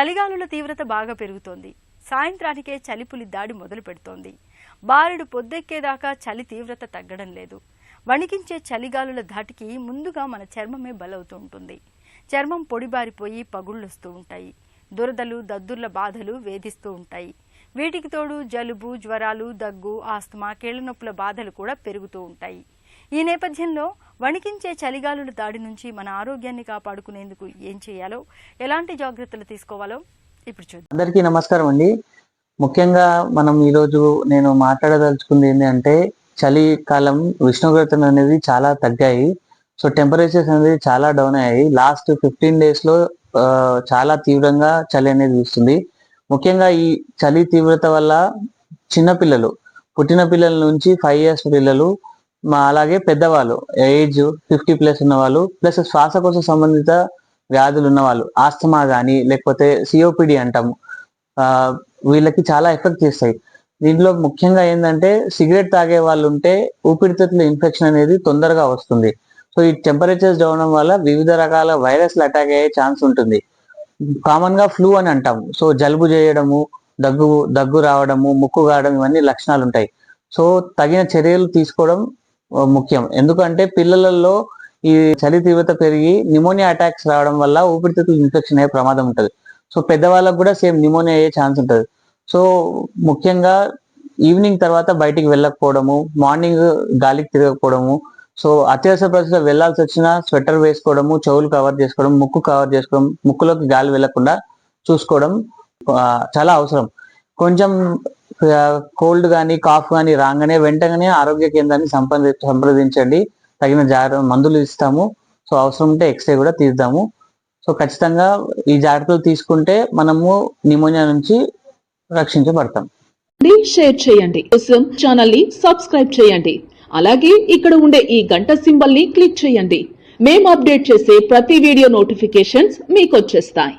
చలిగాలుల తీవ్రత బాగా పెరుగుతోంది. సాయంత్రానికే చలిపులి దాడి మొదలు పెడుతోంది. బారెడు పొద్దెక్కేదాకా చలి తీవ్రత తగ్గడం లేదు. వణికించే చలిగాలుల ధాటికి ముందుగా మన చర్మమే బలవుతూ ఉంటుంది. చర్మం పొడిబారిపోయి పగుళ్ళొస్తూ ఉంటాయి. దురదలు దద్దుర్ల బాధలు వేధిస్తూ ఉంటాయి. వీటికి తోడు జలుబు జ్వరాలు దగ్గు ఆస్తమా కీళ్ళనొప్పుల బాధలు కూడా పెరుగుతూ ఉంటాయి. ఈ నేపథ్యంలో వణికించే చలిగాలుల దాడి నుంచి మన ఆరోగ్యాన్ని కాపాడుకునేందుకు ఏం చేయాలో ఎలాంటి జాగ్రత్తలు తీసుకోవాలో ఇప్పుడు చూద్దాం. అందరికీ నమస్కారం అండి. ముఖ్యంగా మనం ఈరోజు నేను మాట్లాడదలుచుకుంది ఏంటి అంటే చలికాలం ఉష్ణోగ్రతలు అనేది చాలా తగ్గాయి. సో టెంపరేచర్స్ అనేది చాలా డౌన్ అయ్యాయి. లాస్ట్ ఫిఫ్టీన్ డేస్లో చాలా తీవ్రంగా చలి అనేది వీస్తుంది. ముఖ్యంగా ఈ చలి తీవ్రత వల్ల చిన్నపిల్లలు పుట్టిన పిల్లల నుంచి ఫైవ్ ఇయర్స్ పిల్లలు మా అలాగే పెద్దవాళ్ళు. ఏజ్ ఫిఫ్టీ ప్లస్ ఉన్న వాళ్ళు ప్లస్ శ్వాసకోశ సంబంధిత వ్యాధులు ఉన్న వాళ్ళు ఆస్తమా కానీ లేకపోతే సిఓపిడి అంటాము వీళ్ళకి చాలా ఎఫెక్ట్ చేస్తాయి. దీంట్లో ముఖ్యంగా ఏంటంటే సిగరెట్ తాగే వాళ్ళు ఉంటే ఊపిరితిత్తుల ఇన్ఫెక్షన్ అనేది తొందరగా వస్తుంది. సో ఈ టెంపరేచర్స్ డౌన్ వల్ల వివిధ రకాల వైరస్లు అటాక్ అయ్యే ఛాన్స్ ఉంటుంది. కామన్గా ఫ్లూ అని అంటాము సో జలుబు చేయడము దగ్గు దగ్గు రావడము ముక్కు కావడం ఇవన్నీ లక్షణాలు ఉంటాయి. సో తగిన చర్యలు తీసుకోవడం ముఖ్యం. ఎందుకంటే పిల్లలలో ఈ చలి తీవ్రత పెరిగి నిమోనియా అటాక్స్ రావడం వల్ల ఊపిరితిత్తులు ఇన్ఫెక్షన్ అయ్యే ప్రమాదం ఉంటుంది. సో పెద్దవాళ్ళకు కూడా సేమ్ నిమోనియా అయ్యే ఛాన్స్ ఉంటుంది. సో ముఖ్యంగా ఈవినింగ్ తర్వాత బయటికి వెళ్ళకపోవడము మార్నింగ్ గాలికి తిరగకపోవడము సో అత్యవసర పరిస్థితిలో వెళ్ళాల్సి వచ్చినా స్వెటర్ వేసుకోవడము చెవులు కవర్ చేసుకోవడం ముక్కు కవర్ చేసుకోవడం ముక్కులోకి గాలి వెళ్ళకుండా చూసుకోవడం చాలా అవసరం. కొంచెం కోల్డ్ కానీ కాఫ్ కానీ రాగానే వెంటనే ఆరోగ్య కేంద్రాన్ని సంప్రది సంప్రదించండి. తగిన జాగ్రత్త మందులు ఇస్తాము. సో అవసరం ఉంటే ఎక్స్రే కూడా తీద్దాము. సో ఖచ్చితంగా ఈ జాగ్రత్తలు తీసుకుంటే మనము నిమోనియా నుంచి రక్షించబడతాం. షేర్ చేయండి. కోసం ఛానల్ని సబ్స్క్రైబ్ చేయండి. అలాగే ఇక్కడ ఉండే ఈ గంట సింబల్ని క్లిక్ చేయండి. మేము అప్డేట్ చేసే ప్రతి వీడియో నోటిఫికేషన్స్ మీకు వచ్చేస్తాయి.